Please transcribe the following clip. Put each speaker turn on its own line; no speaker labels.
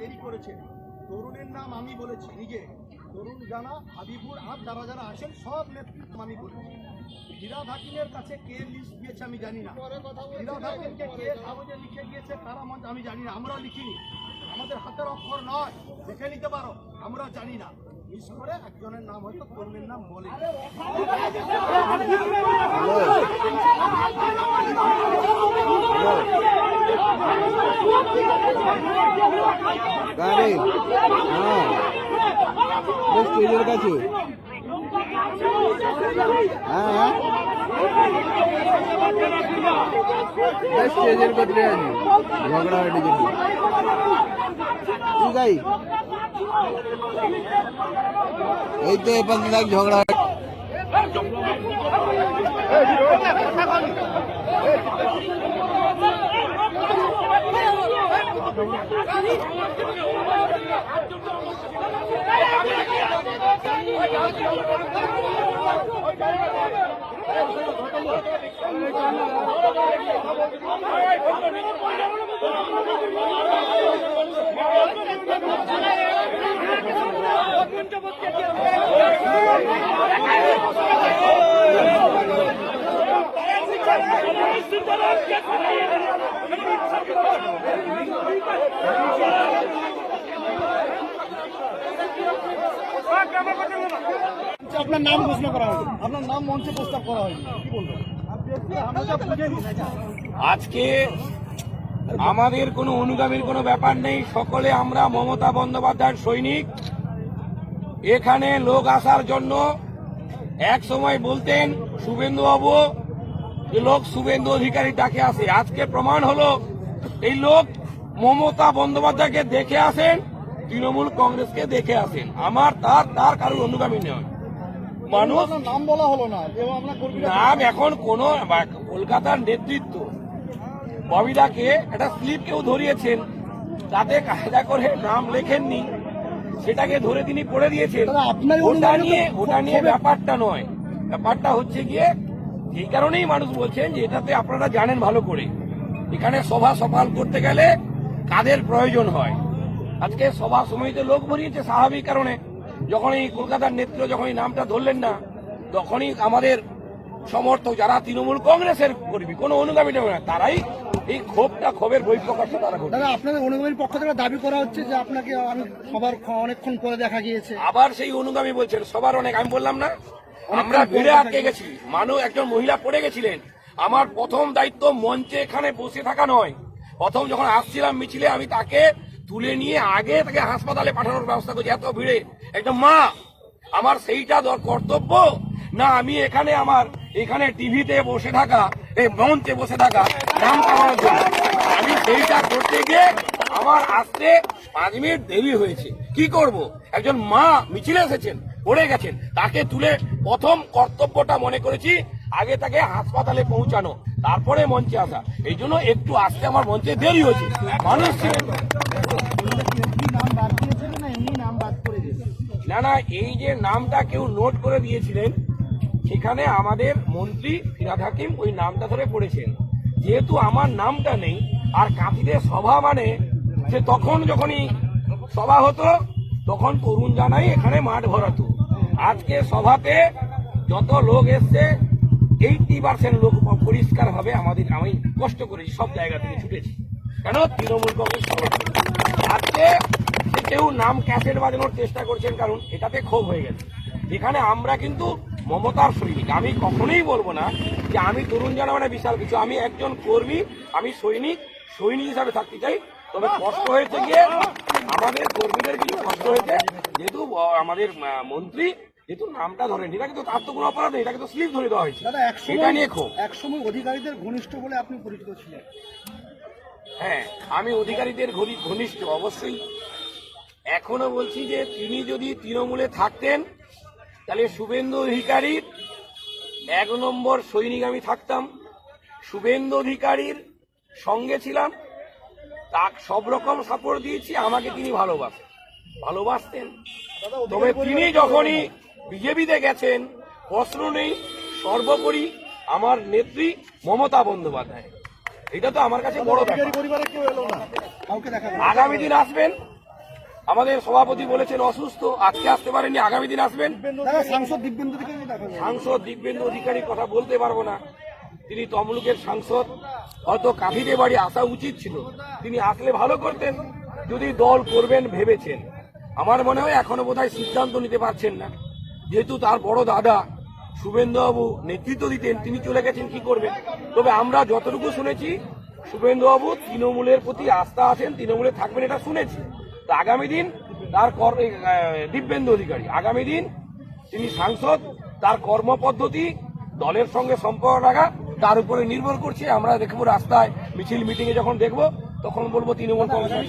দেরি করেছে। তরুণের নাম আমি বলেছি নিজে। তরুণ জানা হাবিবুর আর যারা যারা আসেন সব নেতৃত্ব আমি বলেছি। ফিরাদ হাকিমের কাছে কে লিস্ট দিয়েছে আমি জানি না। ফিরাদ হাকিমকে কে কাগজে লিখে দিয়েছে তারা মঞ্চ আমি জানি না। আমরাও লিখিনি। আমাদের হাতের অক্ষর নয়। দেখে নিতে পারো। আমরা জানি না। মিস করে একজনের নাম হয়তো তরুণের নাম বলে।
গাড়ি হ্যাঁ বেশ স্টেজের কাছে হ্যাঁ হ্যাঁ বেশ স্টেজের কাছে আছে ঝগড়া হয়ে জন্য ঠিক আছে এই তো এ পাশে দেখ ঝগড়া হয়।
আপনার নাম ঘোষণা করা হয়নি। আপনার নাম মঞ্চে প্রস্তাব করা হয়নি। কি বলব
আজকে আমাদের কোনো অনুগামীর কোনো ব্যাপার নেই। সকলে আমরা মমতা বন্দ্যোপাধ্যায়ের সৈনিক। এখানে লোক আসার জন্য এক সময় বলতেন শুভেন্দু বাবু যে লোক শুভেন্দু অধিকারী ডাকে আসে। আজকে প্রমাণ হলো এই লোক মমতা বন্দ্যোপাধ্যায়কে দেখে আসেন তৃণমূল কংগ্রেসকে দেখে আসেন। আমার তার তার কারোর অনুগামী নয়। মানুষ
নাম বলা হলো না।
নাম এখন কোন কলকাতার নেতৃত্ব ববিদাকে একটা স্লিপ কেউ ধরিয়েছেন তাতে কায়দা করে নাম লেখেননি সেটাকে ধরে তিনি পড়ে দিয়েছেন। ওটা নিয়ে ওটা নিয়ে ব্যাপারটা নয়। ব্যাপারটা হচ্ছে গিয়ে এই কারণেই মানুষ বলছেন যে এটাতে আপনারা জানেন ভালো করে। এখানে সভা সফল করতে গেলে কাদের প্রয়োজন হয়? আজকে সভা সমিতিতে লোক ভরিয়েছে স্বাভাবিক কারণে। যখন এই কলকাতার নেতৃত্ব যখন এই নামটা ধরলেন না তখনই আমাদের সমর্থক যারা তৃণমূল কংগ্রেসের কর্মী কোনো অনুগামী নেবে না তারাই এই ক্ষোভটা ক্ষোভের বহিঃপ্রকাশটা তারা
দাদা আপনাদের অনুগামীর পক্ষ থেকে দাবি করা হচ্ছে যে আপনাকে আমি সবার অনেকক্ষণ পরে দেখা গিয়েছে।
আবার সেই অনুগামী বলছেন সবার অনেক আমি বললাম না আমরা ভিড়ে আটকে গেছি। মানুষ একজন মহিলা পড়ে গেছিলেন। আমার প্রথম দায়িত্ব মঞ্চে এখানে বসে থাকা নয়। প্রথম যখন আসছিলাম মিছিলে আমি তাকে তুলে নিয়ে আগে তাকে হাসপাতালে পাঠানোর ব্যবস্থা করছি এত ভিড়ে। একদম মা, আমার সেইটা কর্তব্য? না, আমি এখানে আমার, এখানে টিভিতে বসে থাকা, এই মঞ্চে বসে থাকা, নাম কামানোর জন্য। আমি সেইটা করতে গিয়ে আমার আসতে পাঁচ মিনিট দেরি হয়েছে। কি করব? একজন মা মিছিলে এসেছেন, পড়ে গেছেন। তাকে তুলে প্রথম কর্তব্যটা মনে করেছি, আগে তাকে হাসপাতালে পৌঁছানো, তারপরে মঞ্চে আসা। এই জন্য একটু আসতে আমার মঞ্চে দেরি হয়েছে। মানুষ ছিলেন।
না
না, এই যে নামটা কেউ নোট করে দিয়েছিলেন, সেখানে আমাদের মন্ত্রী ফিরাদ হাকিম ওই নামটা ধরে পড়েছেন। যেহেতু আমার নামটা নেই, আর কাঁথিতে সভা মানে যে তখন যখনই সভা হতো, তখন তরুণ জানাই এখানে মাঠ ভরাতো। আজকে সভাতে যত লোক এসছে এইটি পার্সেন্ট লোক পরিষ্কার হবে আমাদের, আমি কষ্ট করেছি, সব জায়গা থেকে ছুটেছি। কেন? তৃণমূল কংগ্রেস আজকে কেউ নাম ক্যাসেট বাজানোর চেষ্টা করছেন কারণ এটাতে ক্ষোভ হয়ে গেছে। এখানে আমরা কিন্তু মমতার সৈনিক। আমি কখনোই বলব না যে আমি তরুণ জানা মানে বিশাল কিছু। আমি একজন কর্মী আমি সৈনিক সৈনিক হিসাবে থাকতে চাই। তবে কষ্ট হয়েছে গিয়ে আমাদের কর্মীদের কিছু কষ্ট হয়েছে। যেহেতু আমাদের মন্ত্রী যেহেতু নামটা ধরেন এটাকে তো তার তো কোনো অপরাধ নেই এটাকে তো স্লিপ ধরে দেওয়া হয়েছে। এটা নিয়ে ক্ষোভ।
একসময় অধিকারীদের ঘনিষ্ঠ বলে আপনি পরিচিত ছিলেন।
হ্যাঁ আমি অধিকারীদের ঘনিষ্ঠ অবশ্যই। এখনও বলছি যে তিনি যদি তৃণমূলে থাকতেন তাহলে শুভেন্দু অধিকারীর এক নম্বর সৈনিক আমি থাকতাম। শুভেন্দু অধিকারীর সঙ্গে ছিলাম। তাক সব রকম সাপোর্ট দিয়েছি আমাকে তিনি ভালোবাসেন ভালোবাসতেন। তবে তিনি যখনই বিজেপিতে গেছেন প্রশ্ন নেই সর্বোপরি আমার নেত্রী মমতা বন্দ্যোপাধ্যায়। এটা তো আমার কাছে বড়
পরিবারে কেউ এলো না।
আগামী দিন আসবেন আমাদের সভাপতি বলেছেন অসুস্থ আজকে আসতে পারেনি আগামী দিন আসবেন।
সাংসদ দিব্যেন্দু
সাংসদ দিব্যেন্দু অধিকারীর কথা বলতে পারব না। তিনি তমলুকের সাংসদ হয়তো কাঠিতে বাড়ি আসা উচিত ছিল। তিনি আসলে ভালো করতেন যদি দল করবেন ভেবেছেন। আমার মনে হয় এখনও বোধহয় সিদ্ধান্ত নিতে পারছেন না। যেহেতু তার বড় দাদা শুভেন্দুবাবু নেতৃত্ব দিতেন তিনি চলে গেছেন কি করবেন? তবে আমরা যতটুকু শুনেছি শুভেন্দুবাবু তৃণমূলের প্রতি আস্থা আছেন তৃণমূলে থাকবেন এটা শুনেছি। তা আগামী দিন তার দিব্যেন্দু অধিকারী। আগামী দিন তিনি সাংসদ, তার কর্মপদ্ধতি, দলের সঙ্গে সম্পর্ক রাখা, তার উপরে নির্ভর করছে। আমরা দেখব রাস্তায় মিছিল, মিটিংয়ে যখন দেখব, তখন বলব তৃণমূল কংগ্রেস।